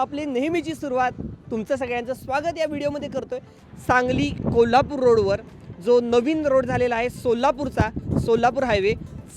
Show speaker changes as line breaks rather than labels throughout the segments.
आपली नेहमीची सुरुवात तुमचं सगळ्यांचं स्वागत या व्हिडिओमध्ये करतो आहे सांगली कोल्हापूर रोडवर जो नवीन रोड झालेला आहे सोलापूरचा सोलापूर हायवे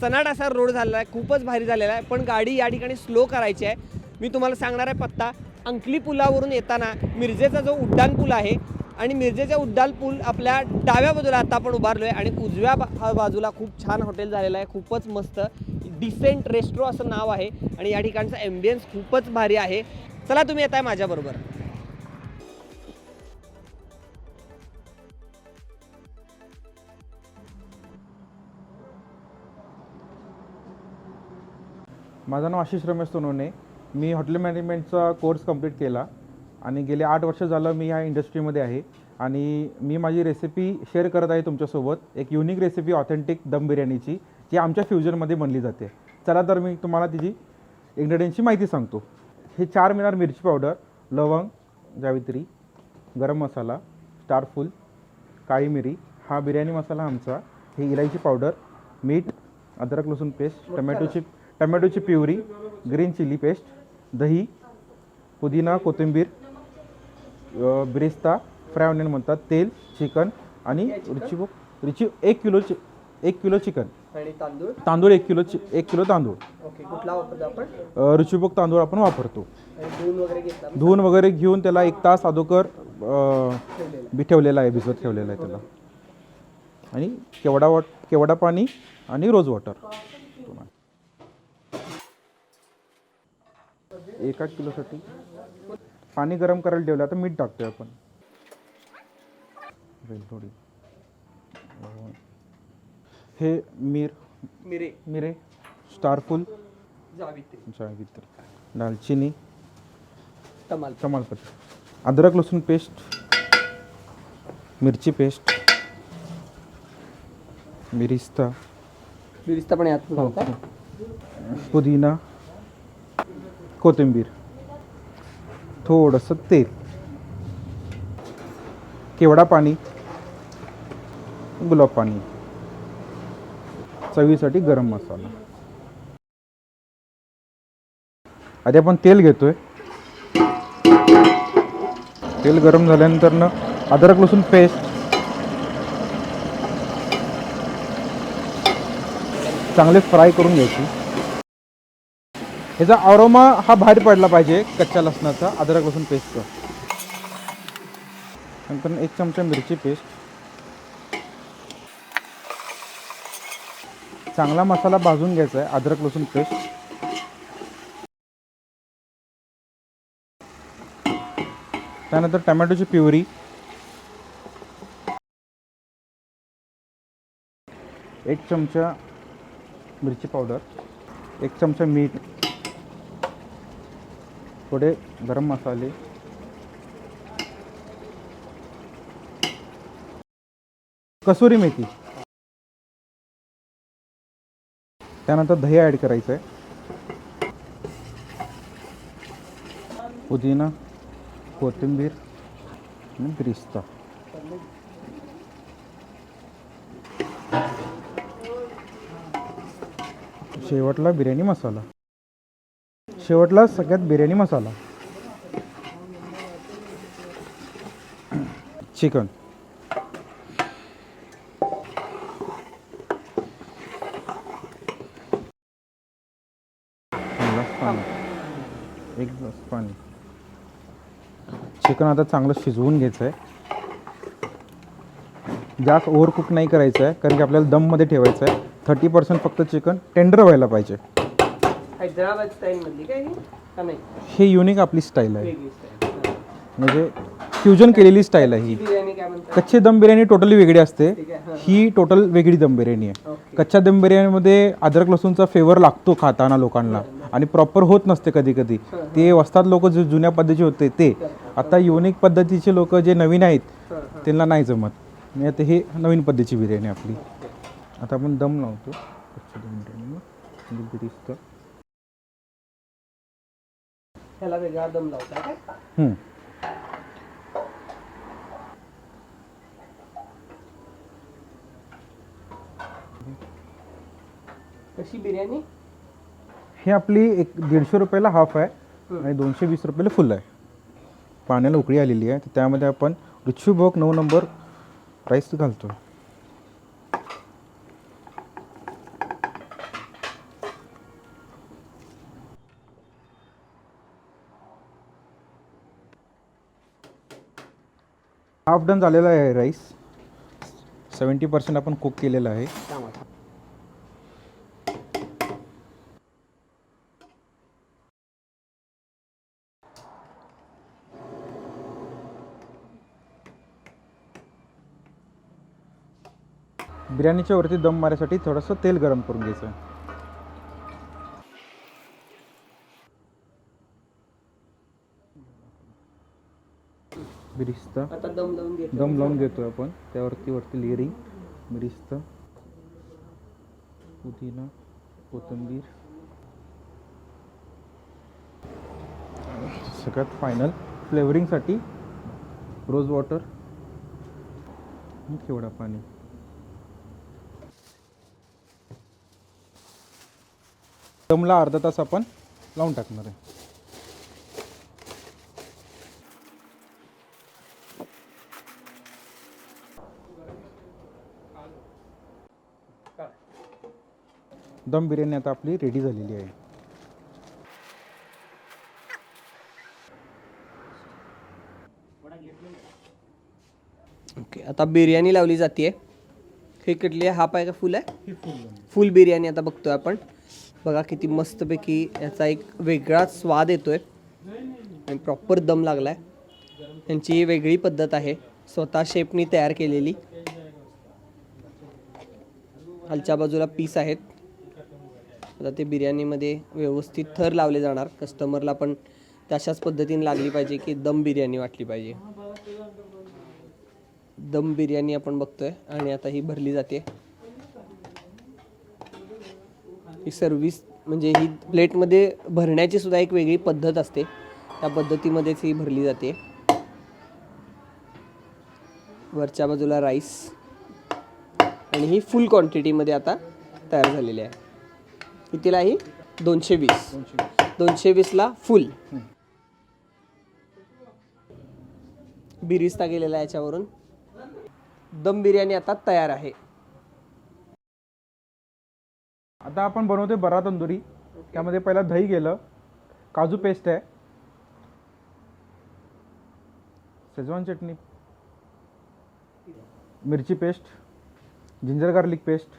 सनाडासा रोड झालेला आहे खूपच भारी झालेला आहे पण गाडी या ठिकाणी स्लो करायची आहे. मी तुम्हाला सांगणार आहे पत्ता अंकली पुलावरून येताना मिरजेचा जो उड्डाण पूल आहे आणि मिरजेचा उड्डाण पूल आपल्या डाव्या बाजूला आता आपण उभारलो आहे आणि उजव्या बा बाजूला खूप छान हॉटेल झालेलं आहे खूपच मस्त डिसेंट रेस्ट्रो असं नाव आहे आणि या ठिकाणचा ॲम्बियन्स खूपच भारी आहे. चला तुम्ही येताय माझ्याबरोबर
माझं नाव आशिष रमेश सोनवणे मी हॉटेल मॅनेजमेंटचा कोर्स कंप्लीट केला आणि गेले आठ वर्ष झालं मी ह्या इंडस्ट्रीमध्ये आहे आणि मी माझी रेसिपी शेअर करत आहे तुमच्यासोबत. एक युनिक रेसिपी ऑथेंटिक दम बिर्याणीची जी आमच्या फ्युजनमध्ये बनली जाते. चला तर मी तुम्हाला तिची इंग्रेडियंटची माहिती सांगतो. हे चार मिनार मिरची पावडर लवंग जावित्री गरम मसाला स्टारफूल काळी मिरी हा बिर्याणी मसाला आमचा. ही इलायची पावडर मीठ अद्रक लसूण पेस्ट टमॅटोची टमॅटोची प्युरी ग्रीन चिली पेस्ट दही पुदिना कोथिंबीर बिरिस्ता फ्राय ऑनियन म्हणतात तेल चिकन आणि रुची रुची एक किलो चि एक किलो चिकन.
आणि तांदूळ?
तांदूळ एक किलो एक किलो तांदूळ.
ओके कुठला वापरतो आपण?
अ, रुचीभोग तांदूळ आपण वापरतो.
आणि वगैरे घेतला
धुवून वगैरे घेऊन त्याला एक तास अगोदर अ, बी ठेवलेला आहे भिजवत ठेवलेला आहे त्याला. आणि केवडा वॉट केवडा पाणी आणि रोज वॉटर. एका किलोसाठी. पाणी गरम करायला ठेवलं आता मीठ टाकतोय आपण. वेलदोडी हे मीर.
मिरे.
मिरे. स्टारफुल
जावित्री.
जावित्री. दालचिनी.
तमाल.
तमालपत्र. अद्रक लसूण पेस्ट. मिरची पेस्ट. मिरिस्ता.
बिरिस्ता पण यात घालता
पुदिना. कोथिंबीर. थोडंसं तेल. केवडा पाणी. गुलाब पाणी. चवीसाठी गरम मसाला. आधी आपण तेल घेतोय. तेल गरम झाल्यानंतर ना अद्रक लसूण पेस्ट चांगले फ्राय करून घ्यायची. ह्याचा अरोमा हा बाहेर पडला पाहिजे कच्च्या लसणाचा अद्रक लसूण पेस्टचा नंतर एक चमचा मिरची पेस्ट चांगला मसाला भाजून घ्यायचा आहे अद्रक लसूण पेस्ट. त्यानंतर टमॅटोची प्युरी. एक चमचा मिरची पावडर एक चमचा मीठ थोडे गरम मसाले. कसुरी मेथी. त्यानंतर दही ॲड करायचं आहे पुदिना कोथिंबीर आणि बिरिस्ता. शेवटला बिर्याणी मसाला. शेवटला सगळ्यात बिर्याणी मसाला. चिकन ग्लास पाणी. एक ग्लास पाणी. चिकन आता चांगलं शिजवून घ्यायचं आहे जास्त ओव्हर कुक नाही करायचं आहे कारण की आपल्याला दममध्ये ठेवायचं आहे थर्टी पर्सेंट फक्त चिकन टेंडर व्हायला पाहिजे.
हैदराबाद स्टाईल मधली काय ही?
हे युनिक आपली स्टाईल आहे. म्हणजे फ्युजन केलेली स्टाईल आहे ही. कच्ची दम बिर्याणी टोटली वेगळी असते.
हां.
टोटल वेगळी दम बिर्याणी आहे. कच्च्या दम बिर्याणीमध्ये अद्रक लसूणचा फ्लेवर लागतो खाताना लोकांना. आणि प्रॉपर होत नसते कधी कधी ते वस्तात लोक जे जुन्या पद्धतीचे होते ते. आता युनिक पद्धतीचे लोक जे नवीन आहेत त्यांना नाही जमत. मी आता हे नवीन पद्धतीची बिर्याणी आपली. आता आपण दम लावतो.
ह्याला वेगळा दम. कशी बिर्याणी?
ही आपली एक दीडशे रुपयाला हाफ आहे आणि दोनशे वीस रुपयाला फुल आहे. पाण्याला उकळी आलेली आहे. तर त्यामध्ये आपण रुचीभोग नऊ नंबर राईस घालतो. हाफ डन झालेला आहे राईस सेवन्टी पर्सेंट आपण कुक केलेला आहे. बिर्याणीच्या वरती दम मारण्यासाठी थोडंसं तेल गरम करून घ्यायचं. बिरिस्ता.
दम लावून घेतो
दम लावून घेतो आपण. त्यावरती वरती लेअरिंग बिरिस्ता. पुदिना कोथिंबीर. सगळ्यात फायनल फ्लेवरिंगसाठी रोज वॉटर केवढा पाणी. दमला अर्धा तास आपण लावून टाकणार आहे. दम बिर्याणी आता आपली रेडी झालेली आहे.
ओके आता बिर्याणी लावली जाते हे आहे हाफ आहे? का फुल आहे. फुल बिर्याणी आता बघतोय आपण. बघा किती मस्तपैकी याचा एक वेगळाच स्वाद येतो आहे आणि प्रॉपर दम लागला आहे यांची ही वेगळी पद्धत आहे. स्वतः शेपनी तयार केलेली. खालच्या बाजूला पीस आहेत. आता ते बिर्याणीमध्ये व्यवस्थित थर लावले जाणार. कस्टमरला पण तशाच पद्धतीने लागली पाहिजे की दम बिर्याणी वाटली पाहिजे. दम बिर्याणी आपण बघतोय. आणि आता ही भरली जाते. ही सर्विस म्हणजे ही प्लेटमध्ये भरण्याची सुद्धा एक वेगळी पद्धत असते. त्या पद्धतीमध्येच ही भरली जाते. वरच्या बाजूला राईस आणि ही फुल क्वांटिटीमध्ये आता तयार झालेली आहे. कितीला ही? दोनशे वीस. दोनशे वीसला फुल बिरिस्ता गेलेला याच्यावरून. दम बिर्याणी आता तयार आहे.
आता आपण बनवतोय बरा तंदुरी. त्यामध्ये पहिला दही गेलं. काजू पेस्ट आहे. शेजवान चटणी. मिरची पेस्ट. जिंजर गार्लिक पेस्ट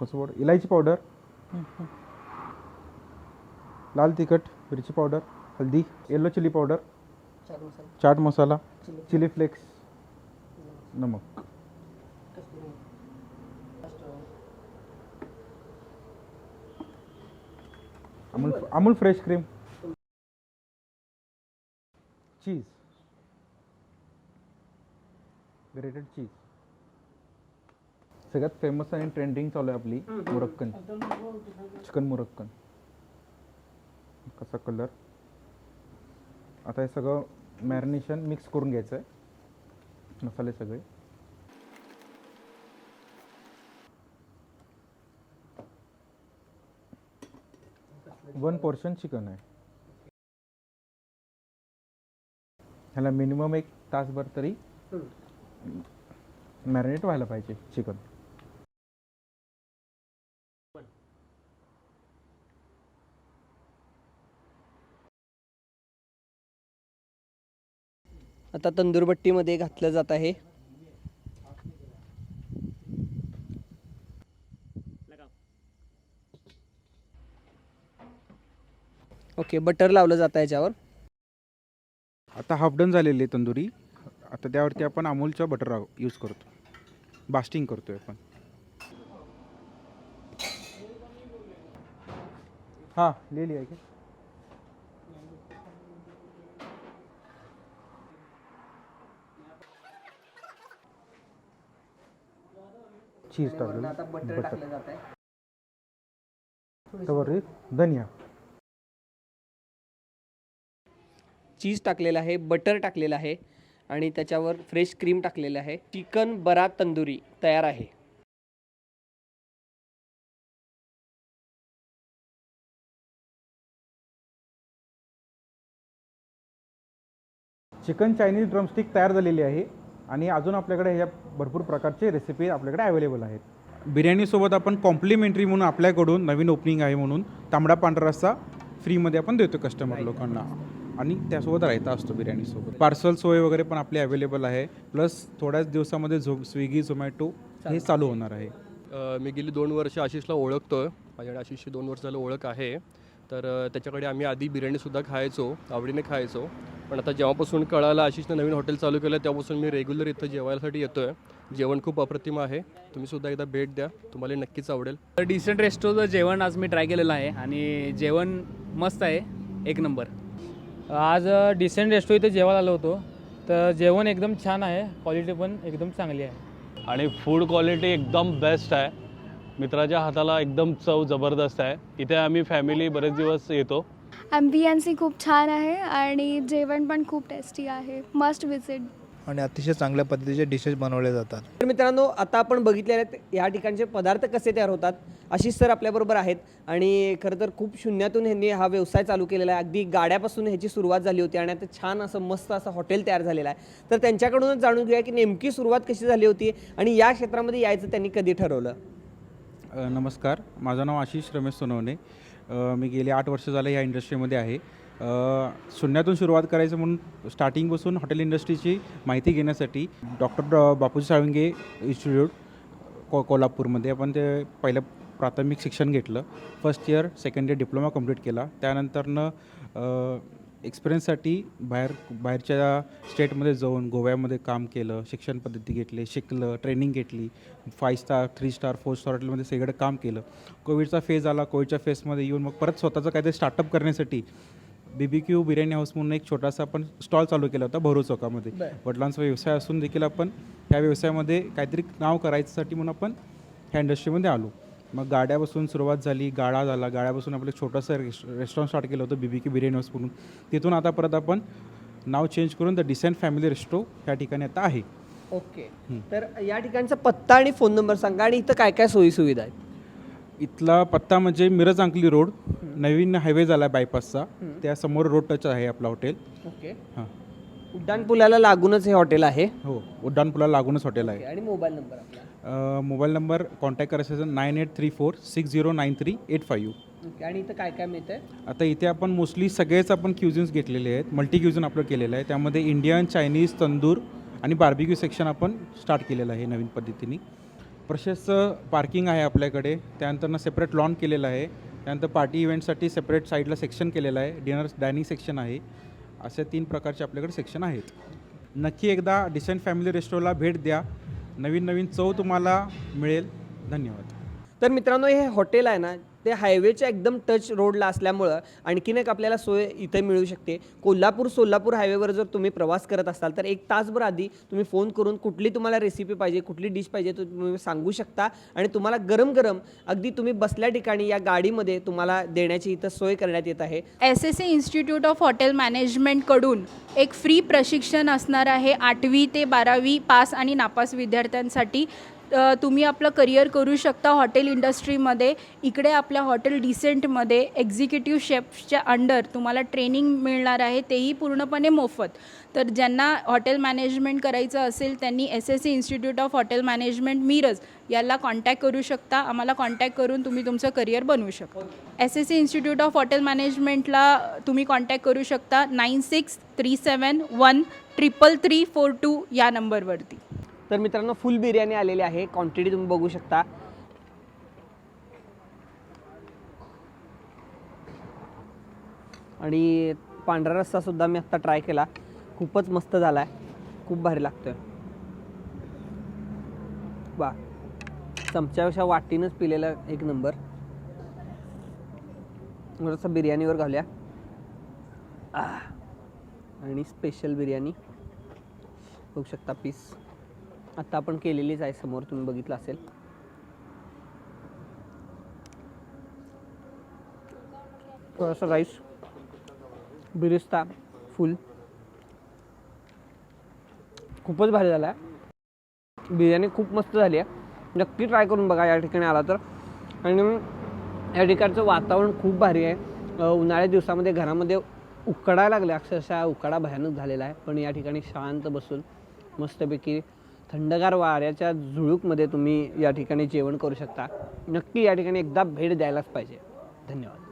कसं पावडर इलायची पावडर लाल तिखट मिरची पावडर हल्दी. Yellow chilli powder chaat masala. Chilli flakes नमक. Amul Amul fresh cream cheese grated cheese सगळ्यात फेमस आणि ट्रेंडिंग चालू आहे आपली मुरक्कन. चिकन मुरक्कन. कसा कलर आता हे सगळं मॅरिनेशन मिक्स करून घ्यायचं आहे मसाले सगळे. वन पोर्शन चिकन आहे ह्याला मिनिमम एक तासभर तरी मॅरिनेट व्हायला पाहिजे चिकन
आता तंदूरबट्टीमध्ये घातलं जात आहे. ओके बटर लावलं जातं याच्यावर.
आता हाफ डन झालेली आहे तंदुरी. आता त्यावरती आपण अमूलचा बटर यूज करतो. बास्टिंग करतोय आपण. हां लिहिली आहे की? चीज
बटर
बटर
टाकलं आहे
त्यावर धनिया.
चीज टाकलेलं आहे बटर टाकलेलं आहे आणि त्याच्यावर फ्रेश क्रीम टाकलेलं आहे. चिकन बरा तंदुरी तयार आहे.
चिकन चायनीज ड्रमस्टिक तयार झालेली आहे आणि अजून आपल्याकडे ह्या भरपूर प्रकारचे रेसिपी आपल्याकडे अवेलेबल आहेत. बिर्याणीसोबत आपण कॉम्प्लिमेंटरी म्हणून आपल्याकडून नवीन ओपनिंग आहे म्हणून तांबडा पांढरा रस्सा फ्रीमध्ये आपण देतो कस्टमर लोकांना. आणि त्यासोबत रायता असतो बिर्याणीसोबत पार्सल सोय वगैरे पण आपली अवेलेबल आहे. प्लस थोड्याच दिवसामध्ये झो स्विगी झोमॅटो हे चालू होणार आहे.
अ, मी गेली दोन वर्ष आशिषला ओळखतो आहे माझ्याकडे आशिषची दोन वर्ष झालं ओळख आहे. तर अ, त्याच्याकडे आम्ही आधी बिर्याणीसुद्धा खायचो आवडीने खायचो. पण आता जेव्हापासून कळालं आशिषनं नवीन हॉटेल चालू केलं तेव्हापासून मी रेग्युलर इथं जेवायसाठी येतो आहे जेवण खूप अप्रतिम आहे. तुम्ही सुद्धा एकदा भेट द्या. तुम्हाला नक्कीच आवडेल.
तर डिसेंट रेस्टोचं जेवण आज मी ट्राय केलेलं आहे. आणि जेवण मस्त आहे. एक नंबर.
आज डिसेंट रेस्टो इथे जेवायला आलो होतो. तर जेवण एकदम छान आहे क्वालिटी पण एकदम चांगली आहे.
आणि फूड क्वालिटी एकदम बेस्ट आहे. मित्राच्या हाताला एकदम चव जबरदस्त आहे. इथे आम्ही फॅमिली बरेच दिवस येतो.
ॲम्बियन्सही खूप छान आहे आणि जेवण पण खूप टेस्टी आहे. मस्ट विजिट
आणि अतिशय चांगल्या पद्धतीचे डिशेस बनवले जातात.
तर मित्रांनो आता आपण बघितलेले आहेत या ठिकाणचे पदार्थ कसे तयार होतात आशिष सर आपल्याबरोबर आहेत. आणि खरं तर खूप शून्यातून ह्यांनी हा व्यवसाय चालू केलेला आहे. अगदी गाड्यापासून ह्याची सुरुवात झाली होती आणि आता छान असं मस्त असं हॉटेल तयार झालेलं आहे. तर त्यांच्याकडूनच जाणून घेऊया की नेमकी सुरुवात कशी झाली होती आणि या क्षेत्रामध्ये यायचं त्यांनी कधी ठरवलं?
नमस्कार. माझं नाव आशिष रमेश सोनवणे. मी गेले आठ वर्ष झाले ह्या इंडस्ट्रीमध्ये आहे. शून्यातून सुरुवात करायचं म्हणून स्टार्टिंगपासून हॉटेल इंडस्ट्रीची माहिती घेण्यासाठी डॉक्टर बापूजी साळुंगे इन्स्टिट्यूट को कोल्हापूरमध्ये आपण ते पहिलं प्राथमिक शिक्षण घेतलं. First year second year diploma complete केला. त्यानंतरनं एक्सपिरियन्ससाठी बाहेर बाहेरच्या स्टेटमध्ये जाऊन गोव्यामध्ये काम केलं शिक्षण पद्धती घेतली शिकलं ट्रेनिंग घेतली. Five star three star four star हॉटेलमध्ये सगळीकडे काम केलं. कोविडचा फेज आला. कोविडच्या फेजमध्ये येऊन मग परत स्वतःचं काहीतरी स्टार्टअप करण्यासाठी B B Q Biryani House म्हणून एक छोटासा आपण स्टॉल चालू केला होता भरू चौकामध्ये. वडिलांचा व्यवसाय असून देखील आपण ह्या व्यवसायामध्ये काहीतरी नाव करायसाठी म्हणून आपण ह्या इंडस्ट्रीमध्ये आलो. मग गाड्यापासून सुरुवात झाली गाडा झाला. गाड्यापासून आपलं छोटंसं रेस्ट रेस्टॉरंट स्टार्ट केलं होतं B B Q Biryani House म्हणून तिथून आता परत आपण नाव चेंज करून द डिसेंट फॅमिली रेस्टो ह्या ठिकाणी आता आहे.
ओके. तर या ठिकाणचा पत्ता आणि फोन नंबर सांगा आणि इथं काय काय सोयी सुविधा आहेत?
इथला पत्ता म्हणजे मिरज अंकली रोड नवीन हायवे झाला आहे बायपासचा त्यासमोर रोड टच आहे आपला हॉटेल.
ओके.
हां.
उड्डाण पुलाला लागूनच हे हॉटेल आहे?
हो उड्डाणपुला लागूनच हॉटेल आहे.
आणि मोबाईल नंबर आपला?
अ, मोबाईल नंबर कॉन्टॅक्ट करायचा nine eight three four six zero nine three eight five.
Okay. आणि इथं काय काय मिळतंय?
आता इथे आपण मोस्टली सगळेच आपण क्युझिन्स घेतलेले आहेत. मल्टी क्युझिन आपलं केलेलं आहे. त्यामध्ये इंडियन चायनीज तंदूर आणि बार्बिक्यू सेक्शन आपण स्टार्ट केलेलं आहे नवीन पद्धतीने. प्रशस्त पार्किंग आहे आपल्याकडे. त्यानंतरनं सेपरेट लॉन केलेलं आहे. त्यानंतर पार्टी इव्हेंटसाठी सेपरेट साईडला सेक्शन केलेलं आहे. डिनर डायनिंग सेक्शन आहे. असे तीन प्रकारचे आपल्याकडे सेक्शन आहेत. नक्की एकदा डिसेंट फॅमिली रेस्टॉरंटला भेट द्या. नवीन नवीन चव तुम्हाला मिळेल. धन्यवाद.
तर मित्रांनो हे हॉटेल आहे ना ते हायवेच्या एकदम टच रोडला असल्यामुळं आणखीन एक आपल्याला सोय इथे मिळू शकते. कोल्हापूर सोलापूर हायवेवर जर तुम्ही प्रवास करत असाल तर एक तासभर आधी तुम्ही फोन करून कुठली तुम्हाला रेसिपी पाहिजे कुठली डिश पाहिजे तो तुम्ही सांगू शकता. आणि तुम्हाला गरम गरम अगदी तुम्ही बसल्या ठिकाणी या गाडीमध्ये तुम्हाला देण्याची इथं सोय करण्यात येत आहे.
S S C institute of hotel मॅनेजमेंटकडून एक फ्री प्रशिक्षण असणार आहे आठवी ते बारावी पास आणि नापास विद्यार्थ्यांसाठी. तुम्ही आपलं करिअर करू शकता हॉटेल इंडस्ट्रीमध्ये इकडे आपल्या हॉटेल डिसेंटमध्ये एक्झिक्युटिव्ह शेफ्सच्या अंडर तुम्हाला ट्रेनिंग मिळणार आहे तेही पूर्णपणे मोफत. तर ज्यांना हॉटेल मॅनेजमेंट करायचं असेल त्यांनी S S C institute of hotel management Miraj याला कॉन्टॅक्ट करू शकता. आम्हाला कॉन्टॅक्ट करून तुम्ही तुमचं करिअर बनवू शकता. S S C institute of hotel मॅनेजमेंटला तुम्ही कॉन्टॅक्ट करू शकता. Nine six three seven one triple three four two या नंबरवरती
तर मित्रांनो फुल बिर्याणी आलेली आहे. क्वांटिटी तुम्ही बघू शकता. आणि पांढरा रस्सासुद्धा मी आत्ता ट्राय केला. खूपच मस्त झाला आहे खूप भारी लागतोय. वा चमच्यापेक्षा वाटीनंच पिलेला एक नंबर थोडंसं बिर्याणीवर घालूया. आणि स्पेशल बिर्याणी. बघू शकता पीस आत्ता आपण केलेलीच आहे समोर तुम्ही बघितलं असेल. थोडासा राईस बिरिस्ता फुल. खूपच भारी झाला आहे. बिर्याणी खूप मस्त झाली आहे. नक्की ट्राय करून बघा या ठिकाणी आला तर. आणि या ठिकाणचं वातावरण खूप भारी आहे. उन्हाळ्या दिवसामध्ये घरामध्ये उकडायला लागले. अक्षरशः उकाडा भयानक झालेला आहे. पण या ठिकाणी शांत बसून मस्तपैकी थंडगार वाऱ्याच्या झुळूकमध्ये तुम्ही या ठिकाणी जेवण करू शकता. नक्की या ठिकाणी एकदा भेट द्यायलाच पाहिजे. धन्यवाद.